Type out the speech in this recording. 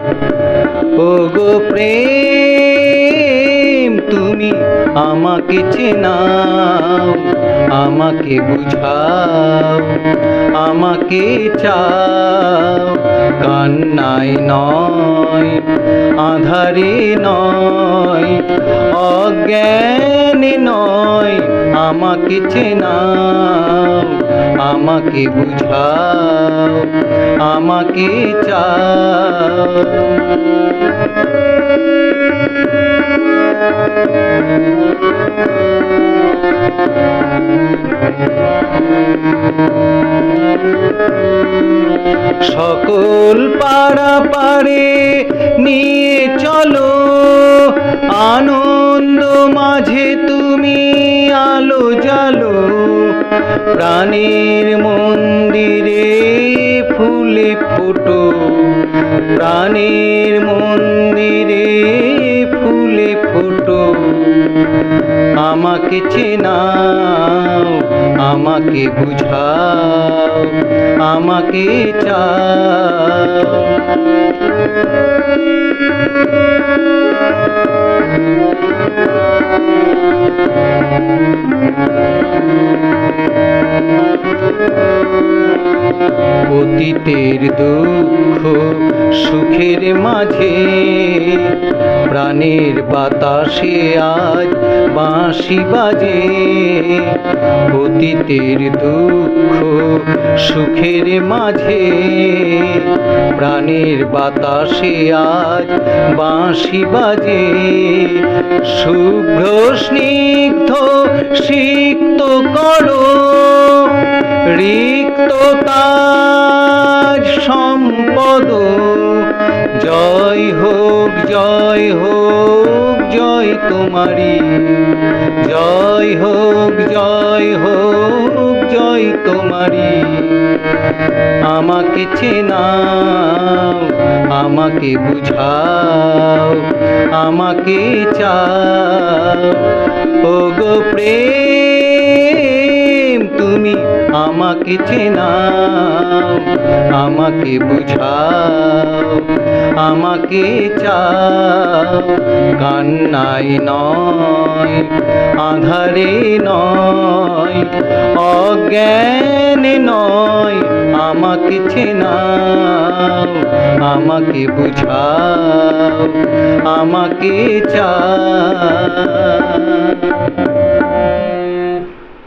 ও গো প্রেম, তুমি আমাকে চেনাও, আমাকে বুঝাও, আমাকে চাও। কান্নায় নয়, আধারে নয়, অজ্ঞানে নয়, আমাকে চেনাও, আমাকে বুঝাও। চাও? সকল পাড়া পাড়ে নিয়ে চলো। আনন্দ মাঝে তুমি আলো জালো প্রাণের মন্দিরে ফুলে ফোটো। প্রাণের মন্দিরে ফুলে ফোটো। আমাকে চেনাও আমাকে বুঝাও আমাকে চাও। অতীতের দুঃখ, সুখের মাঝে প্রাণের বাতাসে আজ বাঁশি বাজে। অতীতের দুঃখ, সুখের মাঝে প্রাণের বাতাসে আজ বাঁশি বাজে। শুভ্র স্নিগ্ধ, সিক্ত করো জয় হোক জয় হোক, জয় তোমারি জয় হোক জয় হোক, জয় তোমারি আমাকে চেনাও, আমাকে বুঝাও, আমাকে চাও। ও গো প্রেম, তুমি আমাকে চেনাও। আমাকে বুঝাও, আমাকে চাও। কান্নায় নয়, আধারে নয়, অজ্ঞানে নয়, আমাকে চেনাও, আমাকে বুঝাও, আমাকে চাও।